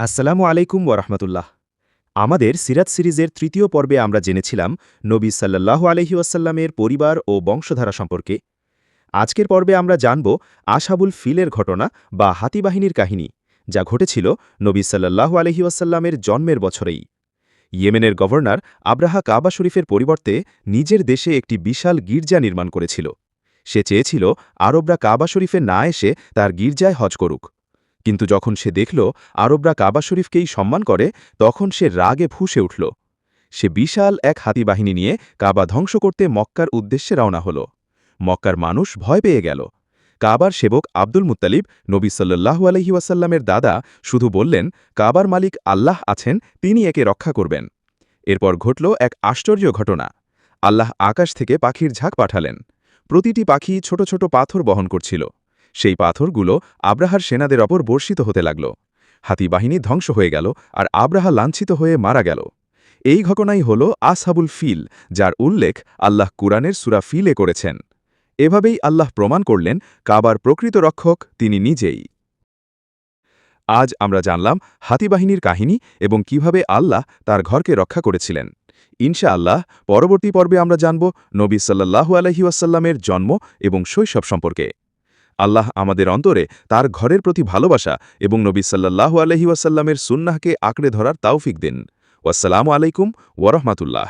আসসালামু আলাইকুম ওরহমতুল্লাহ আমাদের সিরাত সিরিজের তৃতীয় পর্বে আমরা জেনেছিলাম নবী সাল্লাল্লাহু আলহি ওয়াসাল্লামের পরিবার ও বংশধারা সম্পর্কে। আজকের পর্বে আমরা জানব আশাবুল ফিলের ঘটনা বা হাতিবাহিনীর কাহিনী, যা ঘটেছিল নবী সাল্লাল্লাহু আলহি ওয়াসাল্লামের জন্মের বছরেই। ইয়েমেনের গভর্নর আব্রাহা কাবা শরীফের পরিবর্তে নিজের দেশে একটি বিশাল গির্জা নির্মাণ করেছিল। সে চেয়েছিল আরবরা কাবা শরীফে না এসে তার গির্জায় হজ করুক। কিন্তু যখন সে দেখল আরবরা কাবা শরীফকেই সম্মান করে, তখন সে রাগে ফুঁসে উঠল। সে বিশাল এক হাতি বাহিনী নিয়ে কাবা ধ্বংস করতে মক্কার উদ্দেশ্যে রওনা হল। মক্কার মানুষ ভয় পেয়ে গেল। কাবার সেবক আব্দুল মুত্তালিব, নবী সাল্লাহু আলহি ওয়াসাল্লামের দাদা, শুধু বললেন, কাবার মালিক আল্লাহ আছেন, তিনি একে রক্ষা করবেন। এরপর ঘটল এক আশ্চর্য ঘটনা। আল্লাহ আকাশ থেকে পাখির ঝাঁক পাঠালেন। প্রতিটি পাখি ছোট ছোট পাথর বহন করছিল। সেই পাথরগুলো আব্রাহার সেনাদের অপর বর্ষিত হতে লাগল। হাতিবাহিনী ধ্বংস হয়ে গেল আর আব্রাহা লাঞ্ছিত হয়ে মারা গেল। এই ঘটনাই হল আসহাবুল ফিল, যার উল্লেখ আল্লাহ কুরআনের সুরা ফিলে করেছেন। এভাবেই আল্লাহ প্রমাণ করলেন কাবার প্রকৃত রক্ষক তিনি নিজেই। আজ আমরা জানলাম হাতিবাহিনীর কাহিনী এবং কীভাবে আল্লাহ তার ঘরকে রক্ষা করেছিলেন। ইনশা আল্লাহ পরবর্তী পর্বে আমরা জানব নবী সাল্লাহু আলহি ওয়াসাল্লামের জন্ম এবং শৈশব সম্পর্কে। আল্লাহ আমাদের অন্তরে তার ঘরের প্রতি ভালোবাসা এবং নবী সাল্লাহ আলহি ওয়াসাল্লামের সুন্নাহকে আঁকড়ে ধরার তাওফিক দিন। ওয়াসালামু আলাইকুম ওরহমাতুল্লাহ